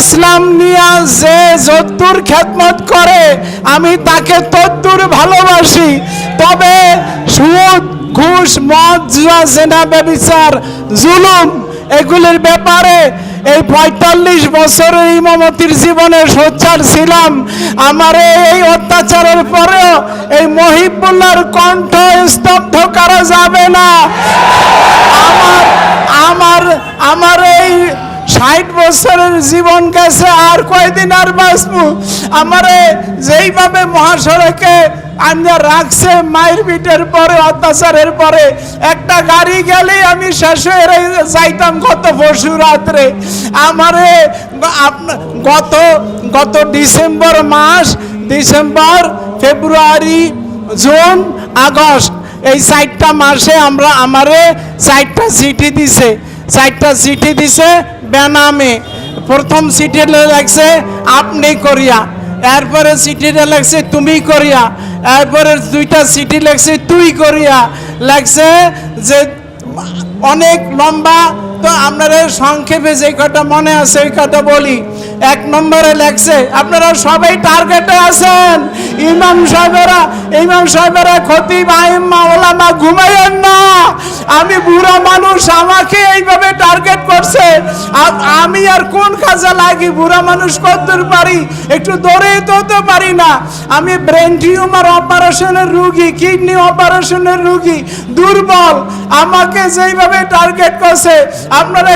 ইসলাম নিয়া যে যদ্দুর খেদমত করে, আমি তাকে তদ্দুর ভালোবাসি। তবে সুদ, ঘুষ, মদ, জুয়া, জেনা, ব্যবিচার, জুলুম, এগুলির ব্যাপারে এই পঁয়তাল্লিশ বছরের ইমামতির জীবনে সোচ্চার ছিলাম। আমার এই অত্যাচারের পরেও এই মহিবুল্লার কণ্ঠ স্তব্ধ করা যাবে না। আমার আমার আমার এই ষাট বছরের জীবন গেছে, আর কয়দিন আর বাঁচবো? আমারে যেইভাবে মহাসড়কে আমরা রাখছে, মায়ের বিটের পরে, অত্যাচারের পরে, একটা গাড়ি গেলেই আমি শেষ হয়ে যাইতাম গত পরশু রাত্রে। আমারে গত গত ডিসেম্বর মাস, ডিসেম্বর, ফেব্রুয়ারি, জুন, আগস্ট, এই চারটা মাসে আমরা আমারে চারটা চিঠি দিছে। চারটা চিঠি দিছে, বেনামে। প্রথম চিঠিটা লাগছে আপনি করিয়া। এরপরে চিঠিটা লাগছে তুমি করিয়া। এরপরে দুইটা চিঠি লাগছে তুই করিয়া। লাগছে যে, অনেক লম্বা, তো আপনারা সংক্ষেপে যে কথা মনে আছে, ওই কথা বলি। এক নম্বরে লেখছে, আপনারা সবাই টার্গেটে আছেন। ইমাম সাহেবেরা ইমাম সাহেবেরা খতিব আইম্মা ওলামা ঘুমাইয়েন না। আমি বুড়া মানুষ, আমাকে এইভাবে আমি আর কোন কাজে লাগি? বুড়া মানুষ কতদূর পারি? একটু দৌড়ে দৌড়তে পারি না। আমি ব্রেন টিউমার অপারেশনের রুগী কিডনি অপারেশনের রুগী, দুর্বল। আমাকে যেইভাবে টার্গেট করছে, আপনারা